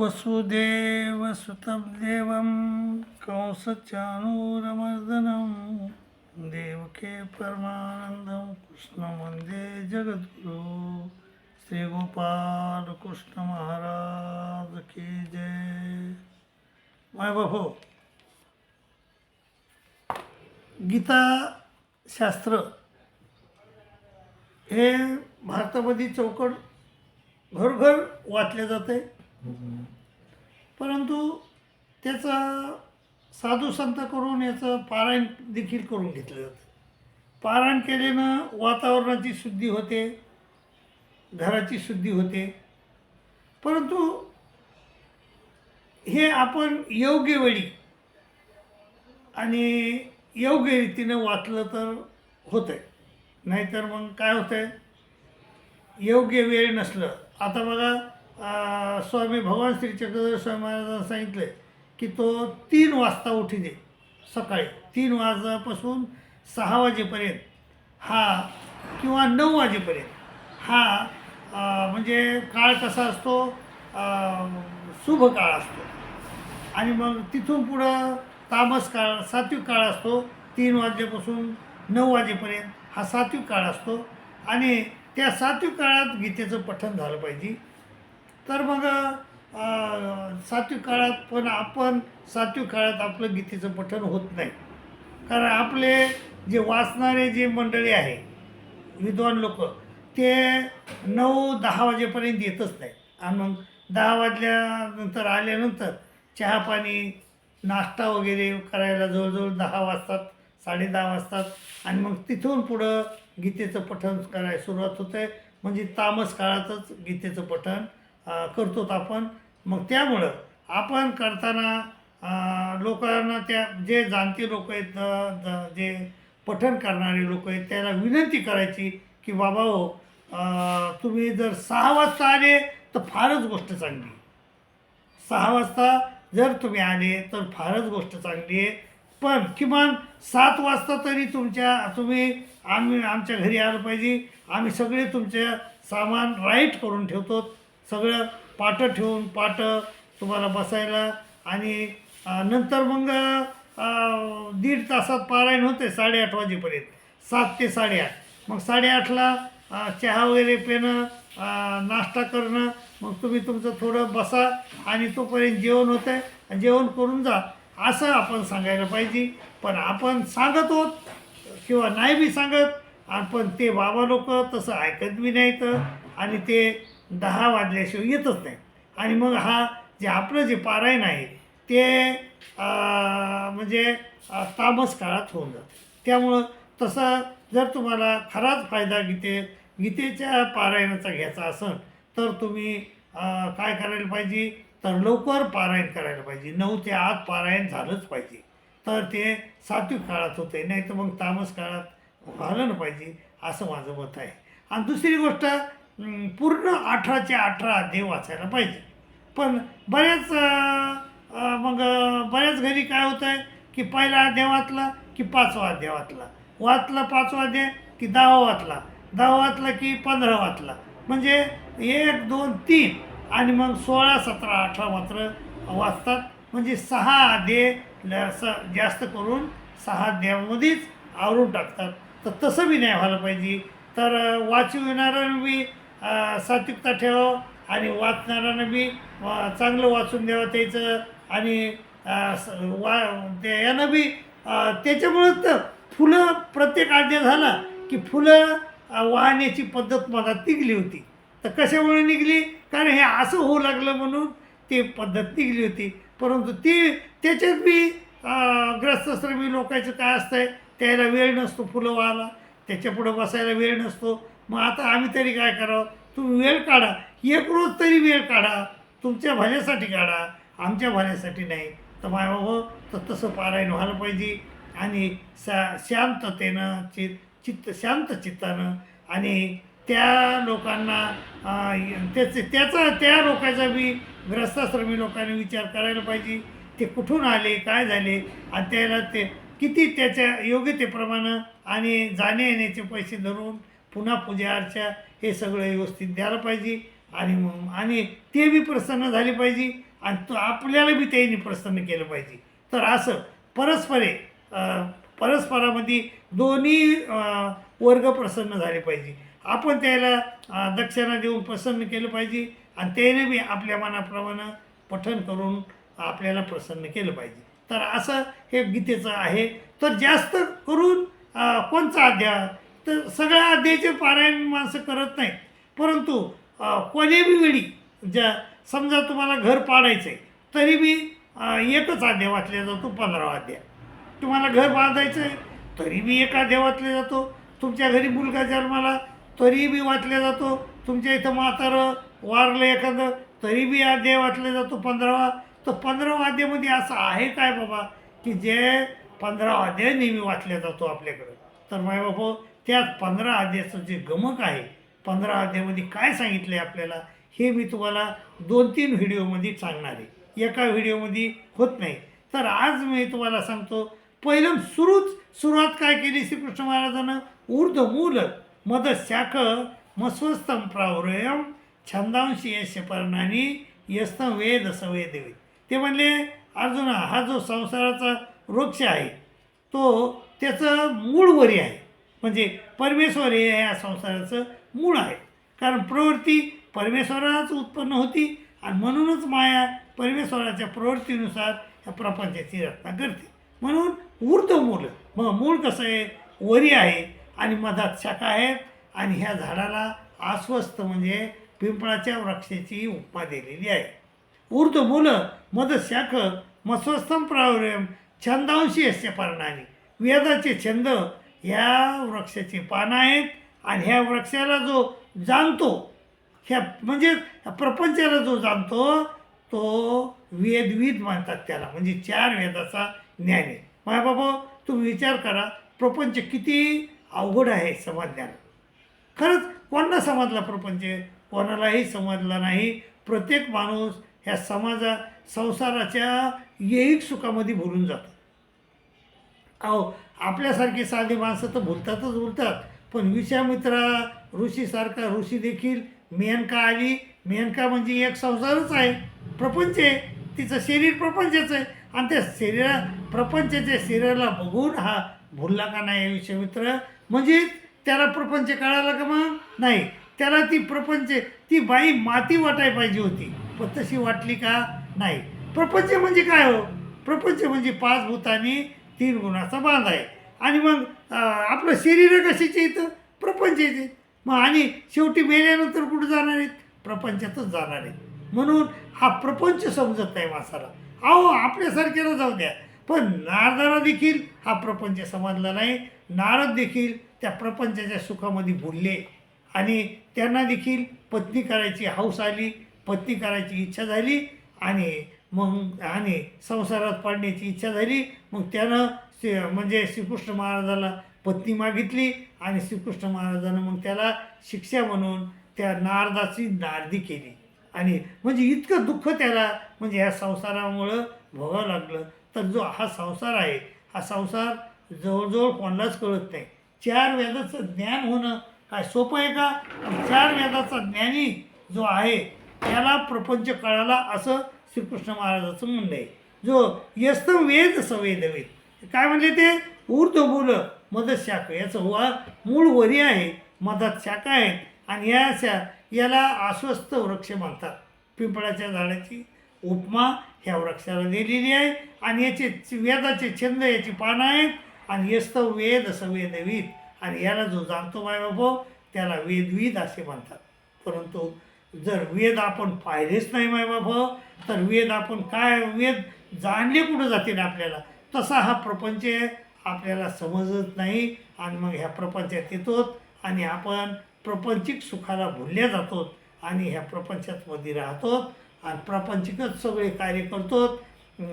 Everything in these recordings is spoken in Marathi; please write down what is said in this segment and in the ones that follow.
वसुदेवसुतं देवं कंसचाणूरमर्दनं। देवके परमानन्दं कृष्णवन्दे जगद्गुरु। श्रीगोपाल कृष्ण महाराज की जय। माय बाबू हो। गीता शास्त्र हे भारतामध्ये चौकट घरघर वाचले जाते. परंतु त्याचा साधू संत करून याचं पारायण देखील करून घेतलं जातं. पारायण केल्यानं वातावरणाची शुद्धी होते घराची शुद्धी होते. परंतु हे आपण योग्य वेळी आणि योग्य रीतीनं वाचलं तर होतं आहे नाहीतर मग काय होतं आहे योग्य वेळ नसलं. आता बघा स्वामी भगवान श्री चक्रधर स्वामी महाराजांना सांगितलं की तो तीन वाजता उठी दे सकाळी तीन वाजल्यापासून सहा वाजेपर्यंत हा किंवा नऊ वाजेपर्यंत हा म्हणजे काळ कसा असतो? शुभ काळ असतो. आणि मग तिथून पुढं तामस काळ सात्विक काळ असतो. तीन वाजल्यापासून नऊ वाजेपर्यंत हा सात्विक काळ असतो. आणि त्या सात्विक काळात गीतेचं पठण झालं पाहिजे. तर मग सात्विक काळात पण आपण सात्विक काळात आपलं गीतेचं पठण होत नाही. कारण आपले जे वाचणारे जे मंडळी आहे विद्वान लोक ते नऊ दहा वाजेपर्यंत येतच नाही. आणि मग दहा वाजल्यानंतर आल्यानंतर चहा पाणी नाश्ता वगैरे करायला जवळजवळ दहा वाजतात साडे दहा वाजतात. आणि मग तिथून पुढं गीतेचं पठण करायला सुरुवात होते म्हणजे तामस काळातच गीतेचं पठण करतो आपण. मग त्यामुळं आपण करताना लोकांना त्या जे जाणते लोक आहेत जे पठण करणारे लोक आहेत त्याला विनंती करायची की बाबा हो तुम्ही जर सहा वाजता आले तर फारच गोष्ट चांगली. सहा वाजता जर तुम्ही आले तर फारच गोष्ट चांगली आहे. पण किमान सात वाजता तरी तुमच्या तुम्ही आम्ही आमच्या घरी आलं पाहिजे. आम्ही सगळे तुमचे सामान राईट करून ठेवतो. सगळं पाटं ठेवून पाटं तुम्हाला बसायला आणि नंतर मग दीड तासात पारायण होते साडेआठ वाजेपर्यंत. सात ते साडेआठ. मग साडेआठला चहा वगैरे पिणं नाश्ता करणं मग तुम्ही तुमचं थोडं बसा आणि तोपर्यंत जेवण होतं आहे जेवण करून जा. असं आपण सांगायला पाहिजे. पण आपण सांगत होत किंवा नाही बी सांगत आणि पण ते बाबा लोक तसं ऐकत बी नाहीत आणि ते दहा वाजल्याशिवाय येतच नाही. आणि मग हा जे आपलं जे पारायण आहे ते म्हणजे तामस काळात होऊन जातं. त्यामुळं तसं जर तुम्हाला खराच फायदा गीते गीतेच्या पारायणाचा घ्यायचा असेल तर तुम्ही काय करायला पाहिजे? तर लवकर पारायण करायला पाहिजे. नऊ ते आठ पारायण झालंच पाहिजे. तर ते सात्विक काळात होते. नाही तर मग तामस काळात व्हायला ना पाहिजे असं माझं मत आहे. आणि दुसरी गोष्ट पूर्ण अठराचे अठरा अध्याय वाचायला पाहिजे. पण बऱ्याच मग बऱ्याच घरी काय होतं आहे की पहिला अध्याय वाचला की पाचवा अध्याय वाचला. वाचला पाचवा अध्याय की दहावा वाचला. दहावा वाचला की पंधरा वाचला. म्हणजे एक दोन तीन आणि मग सोळा सतरा अठरा मात्र वाचतात. म्हणजे सहा अध्याय ल- स जास्त करून सहा अध्यायामध्येच आवरून टाकतात. तर तसं बी नाही व्हायला पाहिजे. तर वाचू येणाऱ्यानं बी सात्विकता ठेवावं आणि वाचणाऱ्यांना बी चांगलं वाचून द्यावं त्याचं. आणि स- वा यानं बी अं, त्याच्यामुळंच तर फुलं प्रत्येक अध्याय झाला की फुलं वाहण्याची पद्धत मला निघली होती. तर कशामुळे निघली? कारण हे असं होऊ लागलं म्हणून ती पद्धत निघली होती. परंतु ती त्याच्यात बी ग्रस्तस्त्र बी लोकांचं काय असतंय? त्याला वेळ नसतो फुलं व्हायला त्याच्यापुढं बसायला वेळ नसतो. मग आता आम्ही तरी काय करावं? तुम्ही वेळ काढा. एक रोज तरी वेळ काढा. तुमच्या भल्यासाठी काढा. आमच्या भल्यासाठी नाही. तर माय बाबा तर तसं पारायण व्हायला पाहिजे. आणि शा शांततेनं चि चित्त शांत चित्तानं आणि त्या लोकांना त्याचे त्याचा त्या लोकांचा बी ग्रस्ताश्रमी लोकांनी विचार करायला पाहिजे. ते कुठून आले? काय झाले? आणि त्याला ते किती त्याच्या योग्यतेप्रमाणे आणि जाण्या येण्याचे पैसे धरून पुन्हा पूजा अर्चा हे सगळं व्यवस्थित द्यायला पाहिजे. आणि मग आणि ते बी प्रसन्न झाले पाहिजे आणि तो आपल्याला बी त्यांनी प्रसन्न केलं पाहिजे. तर असं परस्परे परस्परामध्ये दोन्ही वर्ग प्रसन्न झाले पाहिजे. आपण त्याला दक्षिणा देऊन प्रसन्न केलं पाहिजे आणि त्याने बी आपल्या मनाप्रमाणे पठन करून आपल्याला प्रसन्न केलं पाहिजे. तर असं हे गीतेचं आहे. तर जास्त करून कोणचा अध्याय? तर सगळ्या अध्यायाचे पारायण माणसं करत नाहीत. परंतु कोणीबी वेळी ज्या समजा तुम्हाला घर पाडायचं आहे तरी बी एकच अध्याय वाचला जातो पंधरावा अध्याय. तुम्हाला घर बांधायचं आहे तरी बी एक अध्याय वाचले जातो. तुमच्या घरी मुलगा जन्माला तरी बी वाचला जातो. तुमच्या इथं म्हातारं वारलं एखादं तरी बी अध्याय वाचला जातो पंधरावा. तर पंधरावा अध्यायामध्ये असं आहे काय बाबा की जे पंधरावा अध्याय नेहमी वाचला जातो आपल्याकडं. तर माय बाबा त्या पंधरा अध्यायाचं जे गमक आहे पंधरा अध्यायामध्ये काय सांगितलं आहे आपल्याला हे मी तुम्हाला दोन तीन व्हिडिओमध्ये सांगणार आहे. एका व्हिडिओमध्ये होत नाही. तर आज मी तुम्हाला सांगतो पहिलं सुरूच सुरुवात काय केली श्रीकृष्ण महाराजानं? ऊर्ध मूल मद शाख मस्वस्तम प्रावरयम छंदांशी यश पर्णानी यस्तम वेद सवेद वेद ते म्हणले अर्जुना हा जो संसाराचा वृक्ष आहे तो त्याचं मूळ वरी आहे. म्हणजे परमेश्वर हे या संसाराचं मूळ आहे. कारण प्रवृत्ती परमेश्वराच उत्पन्न होती आणि म्हणूनच माया परमेश्वराच्या प्रवृत्तीनुसार या प्रपंचाची रचना करते. म्हणून ऊर्ध मूल मग मूळ कसं आहे? वरी आहे आणि मधात शाखा आहेत आणि ह्या झाडाला अस्वस्थ म्हणजे पिंपळाच्या वृक्षाची उपमा दिलेली आहे. ऊर्ध मुलं मद शाख मस्वस्थम प्रावरम छंदांशी असे पर्णाने वेदाचे छंद ह्या वृक्षाची पानं आहेत आणि ह्या वृक्षाला जो जाणतो ह्या म्हणजे प्रपंचाला जो जाणतो तो वेदविद म्हणतात त्याला. म्हणजे चार वेदाचा ज्ञान आहे. माझ्या बाबा तुम्ही विचार करा प्रपंच किती अवघड आहे समजण्याला. खरंच कोणाला समजला प्रपंच? कोणालाही समजला नाही. प्रत्येक माणूस ह्या समाजा संसाराच्या येईक सुखामध्ये भरून जातो. अहो आपल्यासारखी साधी माणसं तर भुलतातच भुलतात पण विषामित्रा ऋषीसारखा ऋषी देखील मेनका आली. मेनका म्हणजे एक संसारच आहे. प्रपंच आहे. तिचं शरीर प्रपंचच आहे. आणि त्या शरीरा प्रपंचाच्या शरीराला बघून हा भुलला का नाही विश्वामित्र? म्हणजे त्याला प्रपंच कळाला का मग? नाही. त्याला ती प्रपंच ती बाई माती वाटाय पाहिजे होती. पण तशी वाटली का? नाही. प्रपंच म्हणजे काय हो? प्रपंच म्हणजे पाच भूतांनी तीन गुणाचा बांध आहे. आणि मग आपलं शरीर कशाचे इथं प्रपंचाचे. मग आणि शेवटी मेल्यानंतर कुठं जाणार आहेत? प्रपंचातच जाणार आहेत. म्हणून हा प्रपंच समजत नाही माणसाला. अहो आपल्यासारख्याला जाऊ द्या. पण नारदाला देखील हा प्रपंच समजला नाही. नारद देखील त्या प्रपंचाच्या सुखामध्ये भुलले आणि त्यांना देखील पत्नी करायची हौस आली पत्नी करायची इच्छा झाली. आणि मग आणि संसारात पाडण्याची इच्छा झाली. मग त्यानं श्री म्हणजे श्रीकृष्ण महाराजाला पत्नी मागितली आणि श्रीकृष्ण महाराजानं मग त्याला शिक्षा म्हणून त्या नारदाची नारदी केली. आणि म्हणजे इतकं दुःख त्याला म्हणजे ह्या संसारामुळं भोगावं लागलं. तर जो हा संसार आहे हा संसार जवळजवळ कोणालाच कळत नाही. चार वेदाचं ज्ञान होणं काय सोपं आहे का? चार वेदाचा ज्ञानी जो आहे त्याला प्रपंच कळाला असं श्रीकृष्ण महाराजाचं म्हणणं आहे. जो यस्तम वेद सवेद वेद काय म्हणले ते? ऊर्ध मूल मदत शाख याचं हुआ मूळ वरी आहे मधात शाखा आहे. आणि या याला अस्वस्थ वृक्ष म्हणतात. पिंपळाच्या झाडाची उपमा ह्या वृक्षाला दिलेली आहे. आणि याचे वेदाचे छंद याची पानं आहेत. आणि यस्तव वेद सवेदवीद. आणि याला जो जाणतो माय बाबो त्याला वेदवीद असे म्हणतात. परंतु जर वेद आपण पाहिलेच नाही माय बाबा तर वेद आपण काय वेद जाणले कुठं जातील आपल्याला? तसा हा प्रपंच आपल्याला समजत नाही आणि मग ह्या प्रपंचात येतो आणि आपण प्रपंचिक सुखाला भुलल्या जातो आणि ह्या प्रपंचात मध्ये राहतो आणि प्रापंचिकच सगळे कार्य करतो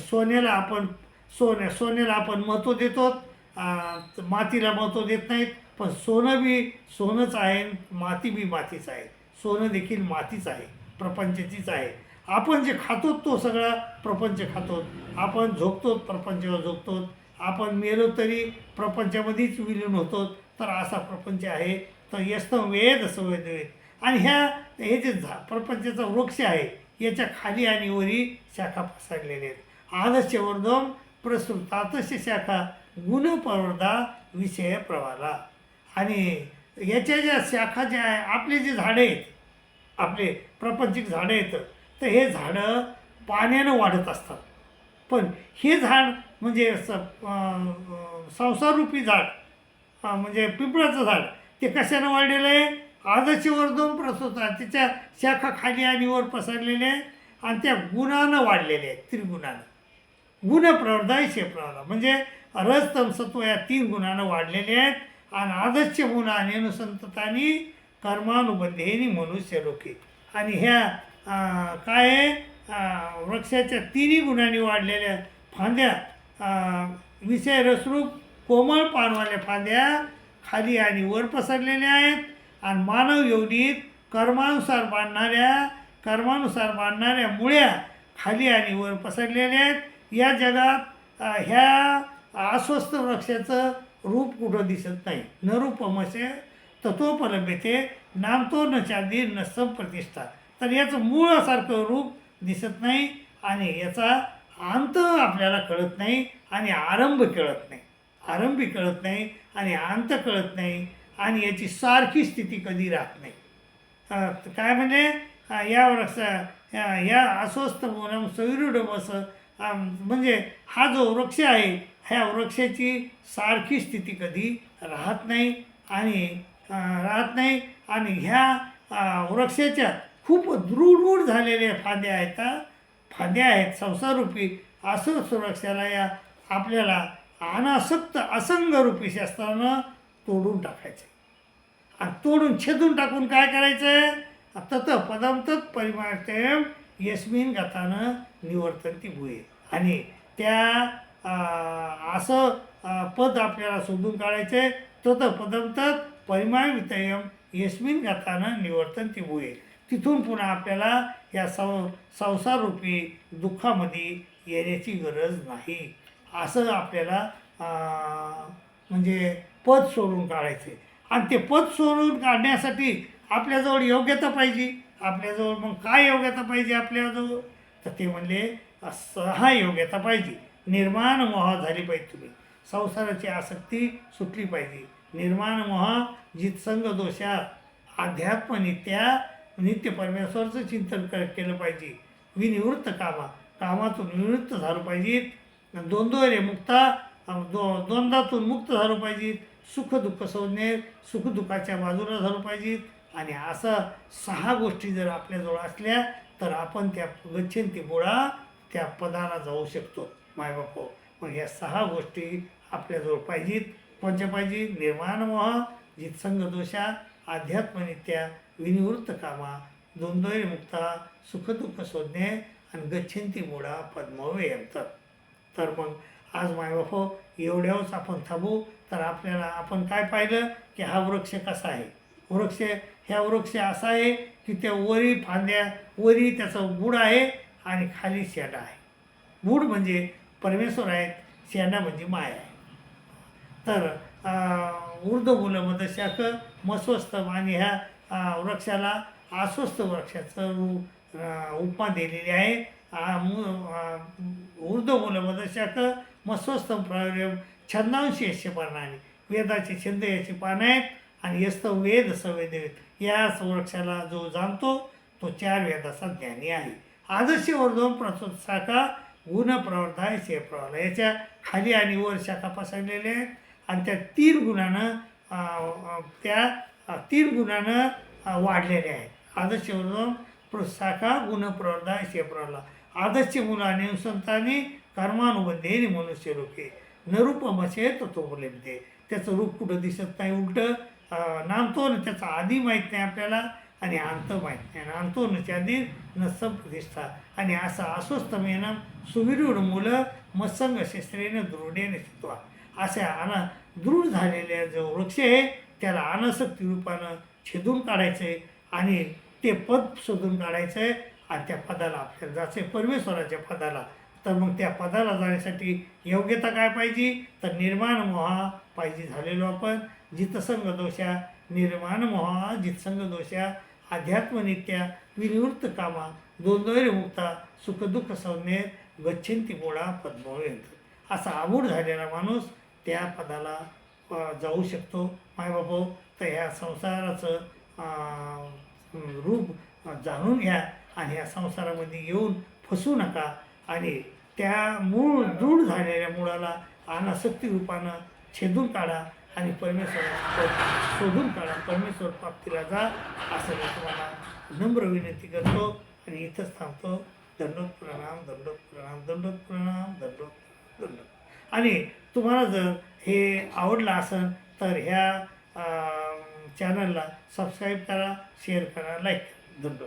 सोन्याला आपण सोन्या सोन्याला आपण महत्त्व देतो मातीला महत्त्व देत नाहीत पण सोनं बी सोनंच आहे माती बी मातीच आहे. सोनं देखील मातीच आहे प्रपंचचीच आहे. आपण जे खातो तो सगळा प्रपंच खातो. आपण झोपतो प्रपंचावर झोपतो. आपण मेलो तरी प्रपंचामध्येच विलीन होतो. तर असा प्रपंच आहे. तर यस्त वेद असं वेद आणि ह्या हे जे झा प्रपंचाचा वृक्ष आहे याच्या खाली आणि वरी शाखा पसरलेल्या आहेत. आदर्श वर्धम शाखा गुणप्रवर्धा विषय प्रवाला. आणि याच्या ज्या शाखा ज्या आहे आपले जे झाडं आहेत आपले प्रपंचिक झाडं येतं तर हे झाडं पाण्यानं वाढत असतात. पण हे झाड म्हणजे स संसाररूपी झाड म्हणजे पिंपळाचं झाड ते कशानं वाढलेलं आहे? आदर्श वर्धन प्रस्तुत आहे त्याच्या शाखा खाली आणि वर पसरलेले आहेत आणि त्या गुणानं वाढलेल्या आहेत त्रिगुणानं. गुणप्रवर्धाय शेप्रवला म्हणजे रस तमसत्व या तीन गुणानं वाढलेले आहेत आणि आदर्श गुण आणि अनुसंततानी कर्मानुबंधेनी मनुष्य लोके. आणि ह्या काय आहे? वृक्षाच्या तिन्ही गुणांनी वाढलेल्या फांद्या विषय रसरूप कोमळ पानवाल्या फांद्या खाली आणि वर पसरलेल्या आहेत. आणि मानव योनीत कर्मानुसार बांधणाऱ्या कर्मानुसार बांधणाऱ्या मुळ्या खाली आणि वर पसरलेल्या आहेत. या जगात ह्या अस्वस्थ वृक्षाचं रूप कुठं दिसत नाही. नरूपमसे रूपमसे तत्वोपलभ्यते नामतो न चांदी न संप्रतिष्ठा तर याचं मूळसारखं रूप दिसत नाही आणि याचा अंत आपल्याला कळत नाही आणि आरंभ कळत नाही. आरंभी कळत नाही आणि अंत कळत नाही आणि याची सारखी स्थिती कधी राहत नाही. काय म्हणजे या वृक्ष या या अस्वस्थ मोनम सैरुडमस म्हणजे हा जो वृक्ष आहे ह्या वृक्षाची सारखी स्थिती कधी राहत नाही आणि राहत नाही. आणि ह्या वृक्षाच्या खूप दृढ झालेल्या फांद्या आहेत फांद्या आहेत संसाररूपी. असं सुरक्षाला या आपल्याला अनासक्त असंगरूपी शस्त्रानं तोडून टाकायचं. आणि तोडून छेदून टाकून काय करायचं? आहे तत पदम तत् परिमाण यस्मिन गतानं निवर्तन ती भुये. आणि त्या असं पद आपल्याला शोधून काढायचं आहे तत पदम तत् परिमाणवितयम यस्मिन घातानं निवर्तन ती भुये तिथून पुन्हा आपल्याला या सं संसाररूपी दुःखामध्ये येण्याची गरज नाही. असं आपल्याला म्हणजे पद सोडून काढायचे आणि ते पद सोडून काढण्यासाठी आपल्याजवळ योग्यता पाहिजे. आपल्याजवळ मग काय योग्यता पाहिजे आपल्याजवळ? तर ते म्हणले सहा योग्यता पाहिजे. निर्माण मोह झाली पाहिजे तुम्ही. संसाराची आसक्ती सुटली पाहिजे. निर्माण मोह जितसंग दोषा अध्यात्मनित्या नित्य परमेश्वरचं चिंतन कर केलं पाहिजे. विनिवृत्त कामा कामातून निवृत्त झालं पाहिजेत. दोनदोरे मुक्ता दो द्वंद्वातून मुक्त झालं पाहिजेत. सुखदुःख संज्ञे सुख दुःखाच्या बाजूला झालं पाहिजेत. आणि असं सहा गोष्टी जर आपल्याजवळ असल्या तर आपण त्या गच्छंती बुळा त्या पदाला जाऊ शकतो मायबापो. मग या सहा गोष्टी आपल्याजवळ पाहिजेत. पंचपाजी निर्माणमोह निर्माण मोह जितसंग दोषा अध्यात्मनित्या विनिवृत्त कामा द्वंद्वय मुक्ता सुखदुःख शोधणे आणि गच्छंती मुळा पद्मवे तर मग आज मायबापो एवढ्यावरच आपण थांबू. तर आपल्याला आपण काय पाहिलं? की हा वृक्ष कसा आहे? वृक्ष ह्या वृक्ष असा आहे की त्या वरी फांद्या वरी त्याचं बूड आहे आणि खाली शेंडा आहे. बूड म्हणजे परमेश्वर आहेत शेंडा म्हणजे माया आहे. तर उर्दू मुलं शाख मस्वस्त आणि ह्या वृक्षाला अस्वस्थ वृक्षाचं रू- उपमा दिलेली आहे. उर्दू मुलं शाख मस्वस्त प्रयोग छंदांशी यश पानाने वेदाचे छंद याची पानं आहेत आणि यस्त वेद सवेद या वृक्षाला जो जाणतो तो चार वेदाचा ज्ञानी आहे. आदर्श वर्धन प्रस्तुत शाखा गुण प्रवर्धाय शे प्रवर्धा याच्या खाली आणि वर शाखा पसरलेल्या आहेत. आणि त्या तीन गुणानं त्या तीन गुणानं अं, वाढलेल्या आहेत. आदर्श वर्धन प्र शाखा गुण आदर्श गुणाने संतांनी कर्मानुबंधेने मनुष्य लोके. नरूपमसे तो त्याचं रूप कुठं दिसत नाही उलटं नामतो न त्याचा आधी माहीत नाही आपल्याला आणि अंत माहीत नाही. आणि अंतो न चांदी न संप्रतिष्ठा. आणि असा अस्वस्थ मेनम सुविरूढ मुलं मत्संग शस्त्रेनं दृढेने शिकवा अशा अना दृढ झालेल्या जो वृक्ष आहे त्याला अनासक्ती रूपानं छेदून काढायचं आहे आणि ते पद शोधून काढायचं आहे आणि त्या पदाला आपल्याला जायचं आहे परमेश्वराच्या पदाला. तर मग त्या पदाला जाण्यासाठी योग्यता काय पाहिजे? तर निर्माण मोहा पाहिजे झालेलो आपण. जितसंग दोषा निर्माण मोहा जितसंग दोषा अध्यात्मनित्या विनिवृत्त कामा द्वंद्वैर मुक्ता सुखदुःख संज्ञेत गच्छंती मोडा पद्मवेंत. असा आबूड झालेला माणूस त्या पदाला जाऊ शकतो. मायबापो तर ह्या संसाराचं रूप जाणून घ्या आणि ह्या संसारामध्ये येऊन फसू नका. आणि त्या मूळ दृढ झालेल्या मुळाला अनासक्ती रूपानं छेदून काढा आणि परमेश्वर शोधून काढा. परमेश्वर प्राप्तीला जा असं मी तुम्हाला नम्र विनंती करतो. आणि इथंच थांबतो. दंडोत प्रणाम दंडोत प्रणाम दंडोत प्रणाम दंडोत दंडोत आणि तुम्हाला जर हे आवडलं असेल तर ह्या चॅनलला सबस्क्राईब करा शेअर करा लाईक करा.